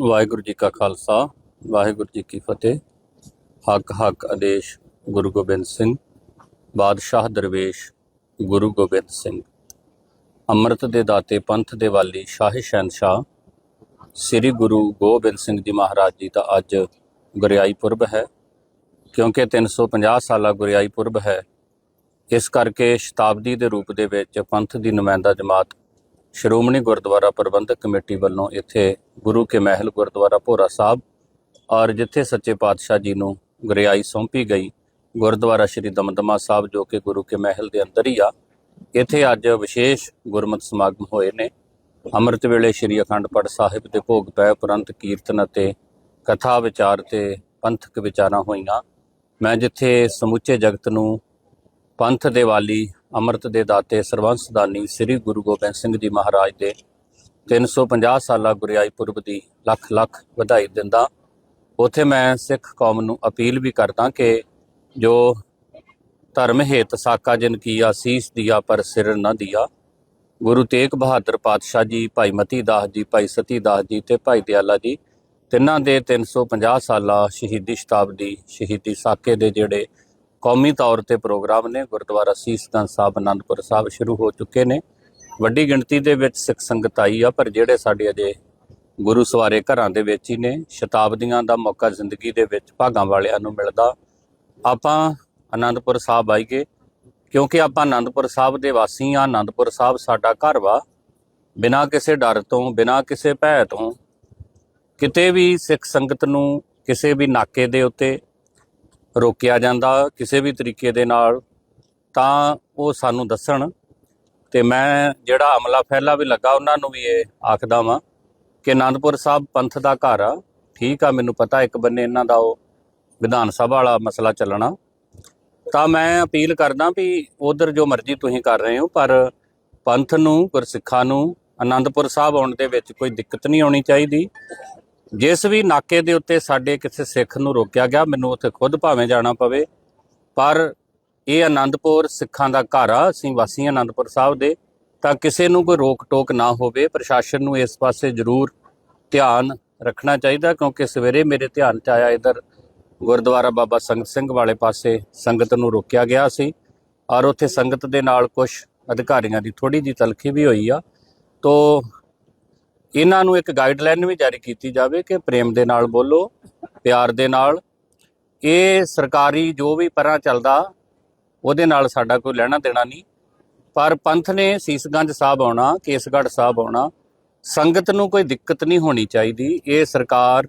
ਵਾਹਿਗੁਰੂ ਜੀ ਕਾ ਖਾਲਸਾ, ਵਾਹਿਗੁਰੂ ਜੀ ਕੀ ਫਤਿਹ। ਹੱਕ ਹੱਕ ਆਦੇਸ਼ ਗੁਰੂ ਗੋਬਿੰਦ ਸਿੰਘ, ਬਾਦਸ਼ਾਹ ਦਰਵੇਸ਼ ਗੁਰੂ ਗੋਬਿੰਦ ਸਿੰਘ। ਅੰਮ੍ਰਿਤ ਦੇ ਦਾਤੇ ਪੰਥ ਦੇ ਵਾਲੀ ਸ਼ਾਹ ਸ਼ਹਿਨਸ਼ਾਹ, ਸ੍ਰੀ ਗੁਰੂ ਗੋਬਿੰਦ ਸਿੰਘ ਜੀ ਮਹਾਰਾਜ ਜੀ ਦਾ ਅੱਜ ਗੁਰਿਆਈ ਪੁਰਬ ਹੈ। ਕਿਉਂਕਿ 350 ਸਾਲਾ ਗੁਰਿਆਈ ਪੁਰਬ ਹੈ, ਇਸ ਕਰਕੇ ਸ਼ਤਾਬਦੀ ਦੇ ਰੂਪ ਦੇ ਵਿੱਚ ਪੰਥ ਦੀ ਨੁਮਾਇੰਦਾ ਜਮਾਤ ਸ਼੍ਰੋਮਣੀ ਗੁਰਦੁਆਰਾ ਪ੍ਰਬੰਧਕ ਕਮੇਟੀ ਵੱਲੋਂ ਇੱਥੇ ਗੁਰੂ ਕੇ ਮਹਿਲ ਗੁਰਦੁਆਰਾ ਭੋਰਾ ਸਾਹਿਬ ਔਰ ਜਿੱਥੇ ਸੱਚੇ ਪਾਤਸ਼ਾਹ ਜੀ ਨੂੰ ਗੁਰਿਆਈ ਸੌਂਪੀ ਗਈ, ਗੁਰਦੁਆਰਾ ਸ਼੍ਰੀ ਦਮਦਮਾ ਸਾਹਿਬ ਜੋ ਕਿ ਗੁਰੂ ਕੇ ਮਹਿਲ ਦੇ ਅੰਦਰ ਹੀ ਆ, ਇੱਥੇ ਅੱਜ ਵਿਸ਼ੇਸ਼ ਗੁਰਮਤਿ ਸਮਾਗਮ ਹੋਏ ਨੇ। ਅੰਮ੍ਰਿਤ ਵੇਲੇ ਸ਼੍ਰੀ ਅਖੰਡ ਪਾਠ ਸਾਹਿਬ ਦੇ ਭੋਗ ਪੈ ਉਪਰੰਤ ਕੀਰਤਨ ਅਤੇ ਕਥਾ ਵਿਚਾਰ ਤੇ ਪੰਥਕ ਵਿਚਾਰਾਂ ਹੋਈਆਂ। ਮੈਂ ਜਿੱਥੇ ਸਮੁੱਚੇ ਜਗਤ ਨੂੰ ਪੰਥ ਦੇ ਵਾਲੀ ਅੰਮ੍ਰਿਤ ਦੇ ਦਾਤੇ ਸਰਵੰਸ ਦਾਨੀ ਸ੍ਰੀ ਗੁਰੂ ਗੋਬਿੰਦ ਸਿੰਘ ਜੀ ਮਹਾਰਾਜ ਦੇ 350 ਸਾਲਾ ਗੁਰਿਆਈ ਪੁਰਬ ਦੀ ਲੱਖ ਲੱਖ ਵਧਾਈ ਦਿੰਦਾ। ਉਥੇ ਮੈਂ ਸਿੱਖ ਕੌਮ ਨੂੰ ਅਪੀਲ ਵੀ ਕਰਦਾ ਕਿ ਜੋ ਧਰਮ ਹੇਤ ਸਾਕਾ ਜਨ ਕੀਆ ਸੀਸ ਦਿਆ ਪਰ ਸਿਰ ਨਾ ਦਿਆ, ਗੁਰੂ ਤੇਗ ਬਹਾਦਰ ਪਾਤਸ਼ਾਹ ਜੀ, ਭਾਈ ਮਤੀ ਦਾਸ ਜੀ, ਭਾਈ ਸਤੀ ਦਾਸ ਜੀ ਤੇ ਭਾਈ ਦਿਆਲਾ ਜੀ, ਤਿੰਨਾਂ ਦੇ 350 ਸਾਲਾ ਸ਼ਹੀਦੀ ਸ਼ਤਾਬਦੀ ਸ਼ਹੀਦੀ ਸਾਕੇ ਦੇ ਜਿਹੜੇ ਕੌਮੀ ਤੌਰ ਤੇ ਪ੍ਰੋਗਰਾਮ ਨੇ ਗੁਰਦੁਆਰਾ ਸੀਸਗੰਜ ਸਾਹਿਬ, ਅਨੰਦਪੁਰ ਸਾਹਿਬ ਸ਼ੁਰੂ ਹੋ ਚੁੱਕੇ ਨੇ। ਵੱਡੀ ਗਿਣਤੀ ਦੇ ਵਿੱਚ ਸਿੱਖ ਸੰਗਤ ਆਈ ਆ, ਪਰ ਜਿਹੜੇ ਸਾਡੇ ਅਜੇ ਗੁਰੂ ਸਵਾਰੇ ਘਰਾਂ ਦੇ ਵਿੱਚ ਹੀ ਨੇ, ਸ਼ਤਾਬਦੀਆਂ ਦਾ ਮੌਕਾ ਜ਼ਿੰਦਗੀ ਦੇ ਵਿੱਚ ਭਾਗਾਂ ਵਾਲਿਆਂ ਨੂੰ ਮਿਲਦਾ। ਆਪਾਂ ਅਨੰਦਪੁਰ ਸਾਹਿਬ ਆਈਏ, ਕਿਉਂਕਿ ਆਪਾਂ ਅਨੰਦਪੁਰ ਸਾਹਿਬ ਦੇ ਵਾਸੀ ਆ। ਅਨੰਦਪੁਰ ਸਾਹਿਬ ਸਾਡਾ ਘਰ ਵਾ। ਬਿਨਾਂ ਕਿਸੇ ਡਰ ਤੋਂ, ਬਿਨਾਂ ਕਿਸੇ ਭੈ ਤੋਂ, ਕਿਤੇ ਵੀ ਸਿੱਖ ਸੰਗਤ ਨੂੰ ਕਿਸੇ ਵੀ ਨਾਕੇ ਦੇ ਉੱਤੇ ਰੋਕਿਆ ਜਾਂਦਾ ਕਿਸੇ ਵੀ ਤਰੀਕੇ ਦੇ ਨਾਲ, ਤਾਂ ਉਹ ਸਾਨੂੰ ਦੱਸਣ ਤੇ ਮੈਂ ਜਿਹੜਾ ਅਮਲਾ ਫੈਲਾ ਵੀ ਲੱਗਾ ਉਹਨਾਂ ਨੂੰ ਵੀ ਇਹ ਆਖਦਾ ਵਾਂ ਕਿ ਆਨੰਦਪੁਰ ਸਾਹਿਬ ਪੰਥ ਦਾ ਘਰ ਆ, ਠੀਕ ਆ, ਮੈਨੂੰ ਪਤਾ ਇੱਕ ਬੰਨੇ ਇਹਨਾਂ ਦਾ ਉਹ ਵਿਧਾਨ ਸਭਾ ਵਾਲਾ ਮਸਲਾ ਚੱਲਣਾ। ਤਾਂ ਮੈਂ ਅਪੀਲ ਕਰਦਾ ਵੀ ਉਧਰ ਜੋ ਮਰਜ਼ੀ ਤੁਸੀਂ ਕਰ ਰਹੇ ਹੋ, ਪਰ ਪੰਥ ਨੂੰ, ਗੁਰਸਿੱਖਾਂ ਨੂੰ ਆਨੰਦਪੁਰ ਸਾਹਿਬ ਆਉਣ ਦੇ ਵਿੱਚ ਕੋਈ ਦਿੱਕਤ ਨਹੀਂ ਆਉਣੀ ਚਾਹੀਦੀ। ਜਿਸ ਵੀ ਨਾਕੇ ਦੇ ਉੱਤੇ ਸਾਡੇ ਕਿਸੇ ਸਿੱਖ ਨੂੰ ਰੋਕਿਆ ਗਿਆ, ਮੈਨੂੰ ਉੱਥੇ ਖੁਦ ਭਾਵੇਂ ਜਾਣਾ ਪਵੇ। ਪਰ ਇਹ ਆਨੰਦਪੁਰ ਸਿੱਖਾਂ ਦਾ ਘਰ ਆ, ਅਸੀਂ ਵਾਸੀ ਹਾਂ ਆਨੰਦਪੁਰ ਸਾਹਿਬ ਦੇ। ਤਾਂ ਕਿਸੇ ਨੂੰ ਕੋਈ ਰੋਕ ਟੋਕ ਨਾ ਹੋਵੇ, ਪ੍ਰਸ਼ਾਸਨ ਨੂੰ ਇਸ ਪਾਸੇ ਜ਼ਰੂਰ ਧਿਆਨ ਰੱਖਣਾ ਚਾਹੀਦਾ, ਕਿਉਂਕਿ ਸਵੇਰੇ ਮੇਰੇ ਧਿਆਨ ਚ ਆਇਆ ਇਧਰ ਗੁਰਦੁਆਰਾ ਬਾਬਾ ਸੰਗਤ ਸਿੰਘ ਵਾਲੇ ਪਾਸੇ ਸੰਗਤ ਨੂੰ ਰੋਕਿਆ ਗਿਆ ਸੀ। ਔਰ ਉੱਥੇ ਸੰਗਤ ਦੇ ਨਾਲ ਕੁਝ ਅਧਿਕਾਰੀਆਂ ਦੀ ਥੋੜੀ ਜੀ ਤਲਖੀ ਵੀ ਹੋਈ ਆ। ਤੋ ਇਹਨਾਂ ਨੂੰ ਇੱਕ ਗਾਈਡਲਾਈਨ ਵੀ ਜਾਰੀ ਕੀਤੀ ਜਾਵੇ ਕਿ ਪ੍ਰੇਮ ਦੇ ਨਾਲ ਬੋਲੋ, ਪਿਆਰ ਦੇ ਨਾਲ। ਇਹ ਸਰਕਾਰੀ ਜੋ ਵੀ ਪਰਾਂ ਚੱਲਦਾ, ਉਹਦੇ ਨਾਲ ਸਾਡਾ ਕੋਈ ਲੈਣਾ ਦੇਣਾ ਨਹੀਂ। ਪਰ ਪੰਥ ਨੇ ਸੀਸਗੰਜ ਸਾਹਿਬ ਆਉਣਾ, ਕੇਸਗੜ੍ਹ ਸਾਹਿਬ ਆਉਣਾ, ਸੰਗਤ ਨੂੰ ਕੋਈ ਦਿੱਕਤ ਨਹੀਂ ਹੋਣੀ ਚਾਹੀਦੀ। ਇਹ ਸਰਕਾਰ,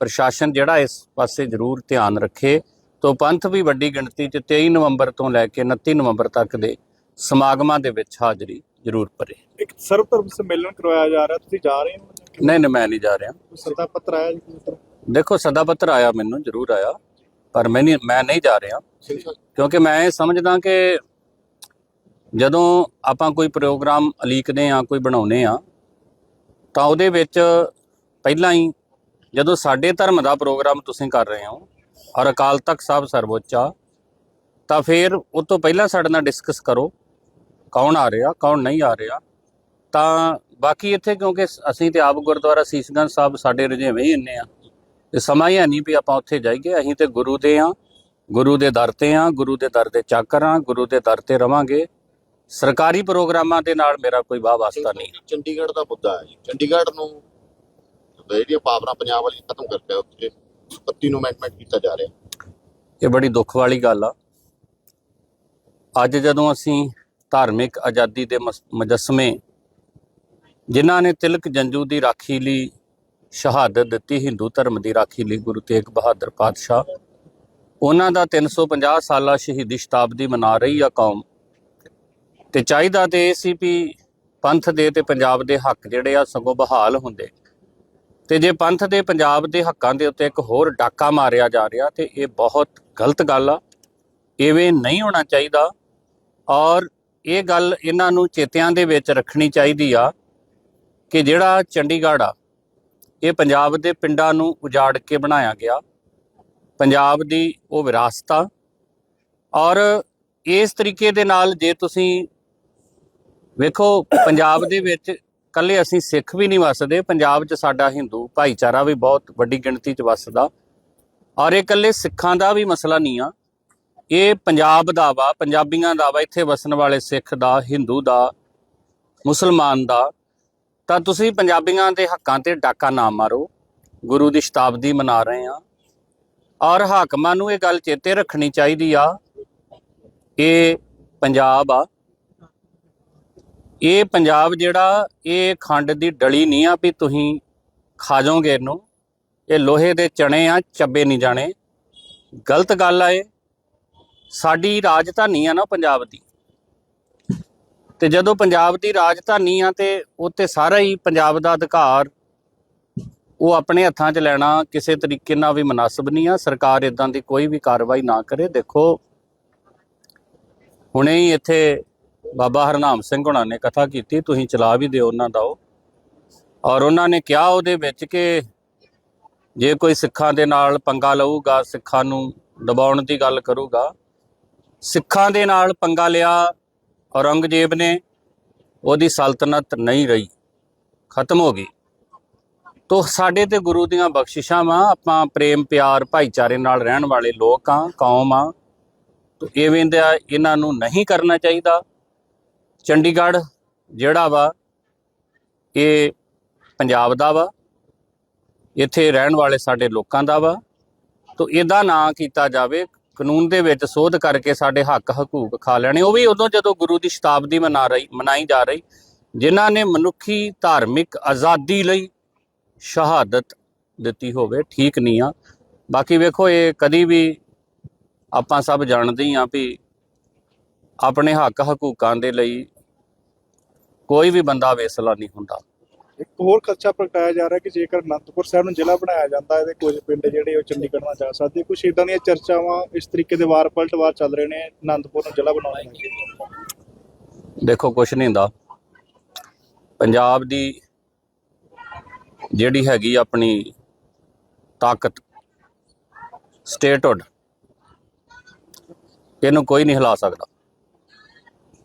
ਪ੍ਰਸ਼ਾਸਨ ਜਿਹੜਾ ਇਸ ਪਾਸੇ ਜ਼ਰੂਰ ਧਿਆਨ ਰੱਖੇ। ਤੋਂ ਪੰਥ ਵੀ ਵੱਡੀ ਗਿਣਤੀ 'ਚ 23 ਨਵੰਬਰ ਤੋਂ ਲੈ ਕੇ 29 ਨਵੰਬਰ ਤੱਕ ਦੇ ਸਮਾਗਮਾਂ ਦੇ ਵਿੱਚ ਹਾਜ਼ਰੀ। ਜ਼ਰੂਰ ਭਰੇ। ਇੱਕ ਸਰਵ ਧਰਮ ਸੰਮੇਲਨ ਕਰਵਾਇਆ ਜਾ ਰਿਹਾ ਤੁਸੀਂ ਜਾ ਰਹੇ ਹੋ? ਨਹੀਂ ਨਹੀਂ ਮੈਂ ਨਹੀਂ ਜਾ ਰਿਹਾ। ਸੱਦਾ ਪੱਤਰ ਆਇਆ ਜੀ ਕਿਸੇ ਤਰ੍ਹਾਂ? ਦੇਖੋ ਸਦਾ ਪੱਤਰ ਆਇਆ ਮੈਨੂੰ ਜ਼ਰੂਰ ਆਇਆ ਪਰ ਮੈਂ ਨਹੀਂ ਮੈਂ ਨਹੀਂ ਜਾ ਰਿਹਾ। ਕਿਉਂਕਿ ਮੈਂ ਇਹ ਸਮਝਦਾ ਕਿ ਜਦੋਂ ਆਪਾਂ ਕੋਈ ਪ੍ਰੋਗਰਾਮ ਅਲੀਕਦੇ ਆ ਕੋਈ ਬਣਾਉਨੇ ਆ ਤਾਂ ਉਹਦੇ ਵਿੱਚ ਪਹਿਲਾਂ ਹੀ ਜਦੋਂ ਸਾਡੇ ਧਰਮ ਦਾ ਪ੍ਰੋਗਰਾਮ ਤੁਸੀਂ ਕਰ ਰਹੇ ਹੋ ਔਰ ਅਕਾਲ ਤਖਤ ਸਾਹਿਬ ਸਰਵਉੱਚ ਆ ਤਾਂ ਫਿਰ ਉਹ ਤੋਂ ਪਹਿਲਾਂ ਸਾਡੇ ਨਾਲ ਡਿਸਕਸ ਕਰੋ ਕੌਣ ਆ ਰਿਹਾ ਕੌਣ ਨਹੀਂ ਆ ਰਿਹਾ ਤਾਂ ਬਾਕੀ ਇੱਥੇ ਕਿਉਂਕਿ ਅਸੀਂ ਤੇ ਆਪ ਗੁਰਦੁਆਰਾ ਸੀਸਗੰਜ ਸਾਹਿਬ ਸਾਡੇ ਰੁਝੇਵੇਂ ਹੀ ਇੰਨੇ ਆ। ਤੇ ਸਮਾਂ ਹੀ ਨਹੀਂ ਵੀ ਆਪਾਂ ਉੱਥੇ ਜਾਈਏ ਅਸੀਂ ਤੇ ਗੁਰੂ ਦੇ ਆ ਗੁਰੂ ਦੇ ਦਰ ਤੇ ਆ ਗੁਰੂ ਦੇ ਦਰ ਦੇ ਚਾਕਰ ਆ ਗੁਰੂ ਦੇ ਦਰ ਤੇ ਰਵਾਂਗੇ। ਸਰਕਾਰੀ ਪ੍ਰੋਗਰਾਮਾਂ ਦੇ ਨਾਲ ਮੇਰਾ ਕੋਈ ਵਾਹ ਵਾਸਤਾ ਨਹੀਂ ਚੰਡੀਗੜ੍ਹ ਦਾ ਮੁੱਦਾ ਹੈ ਚੰਡੀਗੜ੍ਹ ਨੂੰ ਜਿਹੜੀਆਂ ਪਾਵਰਾਂ ਪੰਜਾਬ ਵਾਲੀ ਖਤਮ ਕਰਕੇ ਉੱਥੇ 32 ਨੂੰ ਅਮੈਂਡਮੈਂਟ ਕੀਤਾ ਜਾ ਰਿਹਾ। ਇਹ ਬੜੀ ਦੁੱਖ ਵਾਲੀ ਗੱਲ ਆ। ਅੱਜ ਜਦੋਂ ਅਸੀਂ ਧਾਰਮਿਕ ਆਜ਼ਾਦੀ ਦੇ ਮਸ- ਮੁਜੱਸਮੇ, ਜਿਨ੍ਹਾਂ ਨੇ ਤਿਲਕ ਜੰਜੂ ਦੀ ਰਾਖੀ ਲਈ ਸ਼ਹਾਦਤ ਦਿੱਤੀ, ਹਿੰਦੂ ਧਰਮ ਦੀ ਰਾਖੀ ਲਈ ਗੁਰੂ ਤੇਗ ਬਹਾਦਰ ਪਾਤਸ਼ਾਹ। ਉਹਨਾਂ ਦਾ 350 ਸਾਲਾ ਸ਼ਹੀਦੀ ਸ਼ਤਾਬਦੀ ਮਨਾ ਰਹੀ ਆ ਕੌਮ। ਤੇ ਚਾਹੀਦਾ ਤੇ ਇਹ ਸੀ ਵੀ ਪੰਥ ਦੇ ਤੇ ਪੰਜਾਬ ਦੇ ਹੱਕ ਜਿਹੜੇ ਆ ਸਗੋਂ ਬਹਾਲ ਹੁੰਦੇ। ਤੇ ਜੇ ਪੰਥ ਦੇ ਪੰਜਾਬ ਦੇ ਹੱਕਾਂ ਦੇ ਉੱਤੇ ਇੱਕ ਹੋਰ ਡਾਕਾ ਮਾਰਿਆ ਜਾ ਰਿਹਾ, ਤੇ ਇਹ ਬਹੁਤ ਗਲਤ ਗੱਲ ਆ। ਐਵੇਂ ਨਹੀਂ ਹੋਣਾ ਚਾਹੀਦਾ। ਔਰ ਇਹ ਗੱਲ ਇਹਨਾਂ ਨੂੰ ਚੇਤਿਆਂ ਦੇ ਵਿੱਚ ਰੱਖਣੀ ਚਾਹੀਦੀ ਆ ਕਿ ਜਿਹੜਾ ਚੰਡੀਗੜ੍ਹ ਆ, ਇਹ ਪੰਜਾਬ ਦੇ ਪਿੰਡਾਂ ਨੂੰ ਉਜਾੜ ਕੇ ਬਣਾਇਆ ਗਿਆ। ਪੰਜਾਬ ਦੀ ਉਹ ਵਿਰਾਸਤ ਆ। ਔਰ ਇਸ ਤਰੀਕੇ ਦੇ ਨਾਲ ਜੇ ਤੁਸੀਂ ਵੇਖੋ, ਪੰਜਾਬ ਦੇ ਵਿੱਚ ਕੱਲੇ ਅਸੀਂ ਸਿੱਖ ਵੀ ਨਹੀਂ ਵਸਦੇ, ਪੰਜਾਬ 'ਚ ਸਾਡਾ ਹਿੰਦੂ ਭਾਈਚਾਰਾ ਵੀ ਬਹੁਤ ਵੱਡੀ ਗਿਣਤੀ 'ਚ ਵਸਦਾ। ਔਰ ਇਹ ਕੱਲੇ ਸਿੱਖਾਂ ਦਾ ਵੀ ਮਸਲਾ ਨਹੀਂ ਆ। ਇਹ ਪੰਜਾਬ ਦਾ ਵਾ, ਪੰਜਾਬੀਆਂ ਦਾ ਵਾ, ਇੱਥੇ ਵਸਣ ਵਾਲੇ ਸਿੱਖ ਦਾ, ਹਿੰਦੂ ਦਾ, ਮੁਸਲਮਾਨ ਦਾ। ਤਾਂ ਤੁਸੀਂ ਪੰਜਾਬੀਆਂ ਦੇ ਹੱਕਾਂ ਤੇ ਡਾਕਾ ਨਾ ਮਾਰੋ। ਗੁਰੂ ਦੀ ਸ਼ਤਾਬਦੀ ਮਨਾ ਰਹੇ ਆ ਔਰ ਹਾਕਮਾਂ ਨੂੰ ਇਹ ਗੱਲ ਚੇਤੇ ਰੱਖਣੀ ਚਾਹੀਦੀ ਆ। ਇਹ ਪੰਜਾਬ ਆ। ਇਹ ਪੰਜਾਬ ਜਿਹੜਾ, ਇਹ ਖੰਡ ਦੀ ਡਲੀ ਨਹੀਂ ਆ ਵੀ ਤੁਸੀਂ ਖਾ ਜਾਓਗੇ ਇਹਨੂੰ। ਇਹ ਲੋਹੇ ਦੇ ਚਣੇ ਆ, ਚੱਬੇ ਨਹੀਂ ਜਾਣੇ। ਗਲਤ ਗੱਲ ਆ ਇਹ। ਸਾਡੀ ਰਾਜਧਾਨੀ ਆ ਨਾ ਪੰਜਾਬ ਦੀ। ਤੇ ਜਦੋਂ ਪੰਜਾਬ ਦੀ ਰਾਜਧਾਨੀ ਆ ਤੇ ਉੱਤੇ ਸਾਰਾ ਹੀ ਪੰਜਾਬ ਦਾ ਅਧਿਕਾਰ ਉਹ ਆਪਣੇ ਹੱਥਾਂ 'ਚ ਲੈਣਾ ਕਿਸੇ ਤਰੀਕੇ ਨਾਲ ਵੀ ਮناسب ਨਹੀਂ ਆ। ਸਰਕਾਰ ਇਦਾਂ ਦੀ ਕੋਈ ਵੀ ਕਾਰਵਾਈ ਨਾ ਕਰੇ। ਦੇਖੋ, ਹੁਣੇ ਹੀ ਇੱਥੇ ਬਾਬਾ ਹਰਨਾਮ ਸਿੰਘ ਹੁਣਾਂ ਨੇ ਕਥਾ ਕੀਤੀ, ਤੁਸੀਂ ਚਲਾ ਵੀ ਦਿਓ ਉਹਨਾਂ ਦਾ ਉਹ। ਔਰ ਉਹਨਾਂ ਨੇ ਕਿਹਾ ਉਹਦੇ ਵਿੱਚ ਕਿ ਜੇ ਕੋਈ ਸਿੱਖਾਂ ਦੇ ਨਾਲ ਪੰਗਾ ਲਊਗਾ, ਸਿੱਖਾਂ ਨੂੰ ਦਬਾਉਣ ਦੀ ਗੱਲ ਕਰੂਗਾ ਸਿੱਖਾਂ ਦੇ ਨਾਲ ਪੰਗਾ ਲਿਆ, ਔਰੰਗਜ਼ੇਬ ਨੇ, ਉਹਦੀ ਸਲਤਨਤ ਨਹੀਂ ਰਹੀ, ਖਤਮ ਹੋ ਗਈ। ਤੋ ਸਾਡੇ ਤੇ ਗੁਰੂ ਦੀਆਂ ਬਖਸ਼ਿਸ਼ਾਂ ਵਾ, ਆਪਾਂ ਪ੍ਰੇਮ, ਪਿਆਰ, ਭਾਈਚਾਰੇ ਨਾਲ ਰਹਿਣ ਵਾਲੇ ਲੋਕ ਆ, ਕੌਮ ਆ। ਤੋ ਇਵੇਂ ਦਾ ਇਹਨਾਂ ਨੂੰ ਨਹੀਂ ਕਰਨਾ ਚਾਹੀਦਾ। ਚੰਡੀਗੜ੍ਹ ਜਿਹੜਾ ਵਾ, ਇਹ ਪੰਜਾਬ ਦਾ ਵਾ, ਇੱਥੇ ਰਹਿਣ ਵਾਲੇ ਸਾਡੇ ਲੋਕਾਂ ਦਾ ਵਾ। ਤੋ ਇਹਦਾ ਨਾਂ ਕੀਤਾ ਜਾਵੇ ਕਾਨੂੰਨ ਦੇ ਵਿੱਚ ਸੋਧ ਕਰਕੇ ਸਾਡੇ ਹੱਕ ਹਕੂਕ ਖਾ ਲੈਣੇ। ਉਹ ਵੀ ਉਦੋਂ ਜਦੋਂ ਗੁਰੂ ਦੀ ਸ਼ਤਾਬਦੀ ਮਨਾ ਰਹੀ, ਮਨਾਈ ਜਾ ਰਹੀ, ਜਿਨ੍ਹਾਂ ਨੇ ਮਨੁੱਖੀ ਧਾਰਮਿਕ ਆਜ਼ਾਦੀ ਲਈ ਸ਼ਹਾਦਤ ਦਿੱਤੀ ਹੋਵੇ, ਠੀਕ ਨਹੀਂ ਆ। ਬਾਕੀ ਵੇਖੋ, ਇਹ ਕਦੀ ਵੀ ਆਪਾਂ ਸਭ ਜਾਣਦੇ ਹੀ ਆ ਵੀ ਆਪਣੇ ਹੱਕ ਹਕੂਕਾਂ ਦੇ ਲਈ ਕੋਈ ਵੀ ਬੰਦਾ ਵੇਸਲਾ ਨਹੀਂ ਹੁੰਦਾ। ਇੱਕ ਹੋਰ ਖਦਸ਼ਾ ਪ੍ਰਗਟਾਇਆ ਜਾ ਰਿਹਾ ਕਿ ਜੇਕਰ ਅਨੰਦਪੁਰ ਸਾਹਿਬ ਨੂੰ ਜ਼ਿਲ੍ਹਾ ਬਣਾਇਆ ਜਾਂਦਾ ਹੈ ਤੇ ਕੁਝ ਪਿੰਡ ਜਿਹੜੇ ਉਹ ਚੰਡੀਗੜ੍ਹ ਨਾਲ ਜਾ ਸਕਦੇ। ਕੁਝ ਇਦਾਂ ਦੀਆਂ ਚਰਚਾਵਾਂ ਇਸ ਤਰੀਕੇ ਦੇ ਵਾਰ ਪਲਟ ਵਾਰ ਚੱਲ ਰਹੇ ਨੇ, ਅਨੰਦਪੁਰ ਨੂੰ ਜ਼ਿਲ੍ਹਾ ਬਣਾਉਣ ਦੇ ਦੇਖੋ, ਕੁਛ ਨਹੀਂ ਹੁੰਦਾ। ਪੰਜਾਬ ਦੀ ਜਿਹੜੀ ਹੈਗੀ ਆਪਣੀ ਤਾਕਤ ਸਟੇਟਹੁੱਡ ਇਹਨੂੰ ਕੋਈ ਨਹੀਂ ਹਿਲਾ ਸਕਦਾ।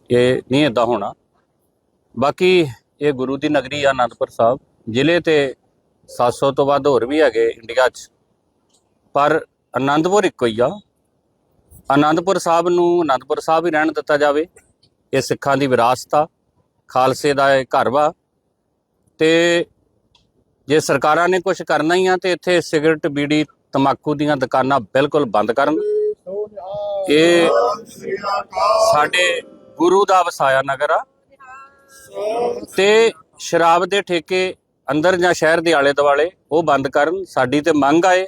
ਇਹ ਨਹੀਂ ਇਦਾਂ ਹੋਣਾ। ਬਾਕੀ ਇਹ ਗੁਰੂ ਦੀ ਨਗਰੀ ਆ ਅਨੰਦਪੁਰ ਸਾਹਿਬ। ਜ਼ਿਲ੍ਹੇ ਤੇ 700 ਤੋਂ ਵੱਧ ਹੋਰ ਵੀ ਹੈਗੇ ਇੰਡੀਆ 'ਚ। ਪਰ ਅਨੰਦਪੁਰ ਇੱਕੋ ਹੀ ਆ। ਅਨੰਦਪੁਰ ਸਾਹਿਬ ਨੂੰ ਅਨੰਦਪੁਰ ਸਾਹਿਬ ਹੀ ਰਹਿਣ ਦਿੱਤਾ ਜਾਵੇ। ਇਹ ਸਿੱਖਾਂ ਦੀ ਵਿਰਾਸਤ ਆ। ਖਾਲਸੇ ਦਾ ਇਹ ਘਰ ਵਾ। ਤੇ ਜੇ ਸਰਕਾਰਾਂ ਨੇ ਕੁਝ ਕਰਨਾ ਹੀ ਆ ਤੇ ਇੱਥੇ ਸਿਗਰਟ, ਬੀੜੀ ਤਮਾਕੂ ਦੀਆਂ ਦੁਕਾਨਾਂ ਬਿਲਕੁਲ ਬੰਦ ਕਰਨ। ਇਹ ਸਾਡੇ ਗੁਰੂ ਦਾ ਵਸਾਇਆ ਨਗਰ ਆ। ਤੇ ਸ਼ਰਾਬ ਦੇ ਠੇਕੇ ਅੰਦਰ ਜਾਂ ਸ਼ਹਿਰ ਦੇ ਆਲੇ ਦੁਆਲੇ ਉਹ ਬੰਦ ਕਰਨ ਸਾਡੀ ਤੇ ਮੰਗ ਆਏ।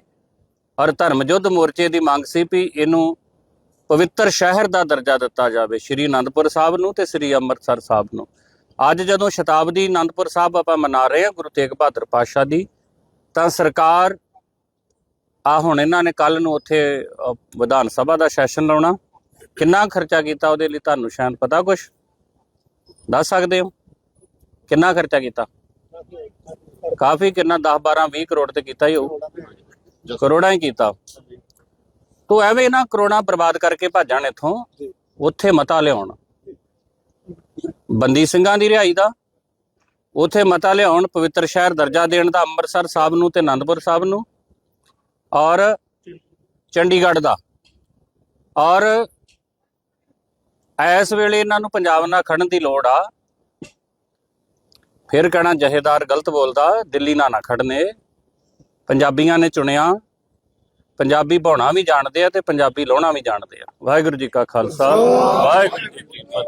ਔਰ ਧਰਮ ਯੁੱਧ ਮੋਰਚੇ ਦੀ ਮੰਗ ਸੀ ਵੀ ਇਹਨੂੰ ਪਵਿੱਤਰ ਸ਼ਹਿਰ ਦਾ ਦਰਜਾ ਦਿੱਤਾ ਜਾਵੇ, ਸ਼੍ਰੀ ਅਨੰਦਪੁਰ ਸਾਹਿਬ ਨੂੰ ਤੇ ਸ਼੍ਰੀ ਅੰਮ੍ਰਿਤਸਰ ਸਾਹਿਬ ਨੂੰ। ਅੱਜ ਜਦੋਂ ਸ਼ਤਾਬਦੀ ਅਨੰਦਪੁਰ ਸਾਹਿਬ ਆਪਾਂ ਮਨਾ ਰਹੇ ਹਾਂ ਗੁਰੂ ਤੇਗ ਬਹਾਦਰ ਪਾਤਸ਼ਾਹ ਦੀ, ਤਾਂ ਸਰਕਾਰ ਆ ਹੁਣ ਇਹਨਾਂ ਨੇ ਕੱਲ ਨੂੰ ਉੱਥੇ ਵਿਧਾਨ ਸਭਾ ਦਾ ਸੈਸ਼ਨ ਲਾਉਣਾ। ਕਿੰਨਾ ਖਰਚਾ ਕੀਤਾ ਉਹਦੇ ਲਈ ਤੁਹਾਨੂੰ ਸ਼ਾਇਦ ਪਤਾ ਕੁਛ? ਦੱਸ ਸਕਦੇ ਹੋ? ਕਿੰਨਾ ਖਰਚਾ ਕੀਤਾ? ਕਾਫੀ ਕਿੰਨਾ 10 12 20 ਕਰੋੜ ਤੇ ਕੀਤਾ ਹੀ ਹੋਊ। ਕਰੋੜਾਂ ਹੀ ਕੀਤਾ। ਤੋ ਐਵੇਂ ਨਾ ਕਰੋੜਾਂ ਬਰਬਾਦ ਕਰਕੇ ਭਾਜਣ ਇੱਥੋਂ, ਉੱਥੇ ਮਤਾ ਲਿਆਉਣ। ਬੰਦੀ ਸਿੰਘਾਂ ਦੀ ਰਿਹਾਈ ਦਾ। ਉੱਥੇ ਮਤਾ ਲਿਆਉਣ, ਪਵਿੱਤਰ ਸ਼ਹਿਰ ਦਰਜਾ ਦੇਣ ਦਾ ਅੰਮ੍ਰਿਤਸਰ ਸਾਹਿਬ ਨੂੰ ਤੇ ਆਨੰਦਪੁਰ ਸਾਹਿਬ ਨੂੰ। ਔਰ ਚੰਡੀਗੜ੍ਹ ਦਾ। ਔਰ ਇਸ ਵੇਲੇ ਇਹਨਾਂ ਨੂੰ ਪੰਜਾਬ ਨਾਲ ਖੜਨ ਦੀ ਲੋੜ ਆ। ਫਿਰ ਕਹਿਣਾ ਜਹੇਦਾਰ ਗਲਤ ਬੋਲਦਾ, ਦਿੱਲੀ ਨਾਲ ਨਾ ਖੜਨੇ। ਪੰਜਾਬੀਆਂ ਨੇ ਚੁਣਿਆ। ਪੰਜਾਬੀ ਬਹਾਉਣਾ ਵੀ ਜਾਣਦੇ ਆ ਤੇ ਪੰਜਾਬੀ ਲਾਉਣਾ ਵੀ ਜਾਣਦੇ ਆ। ਵਾਹਿਗੁਰੂ ਜੀ ਕਾ ਖਾਲਸਾ। ਵਾਹਿਗੁਰੂ ਜੀ ਕੀ ਫਤਿਹ।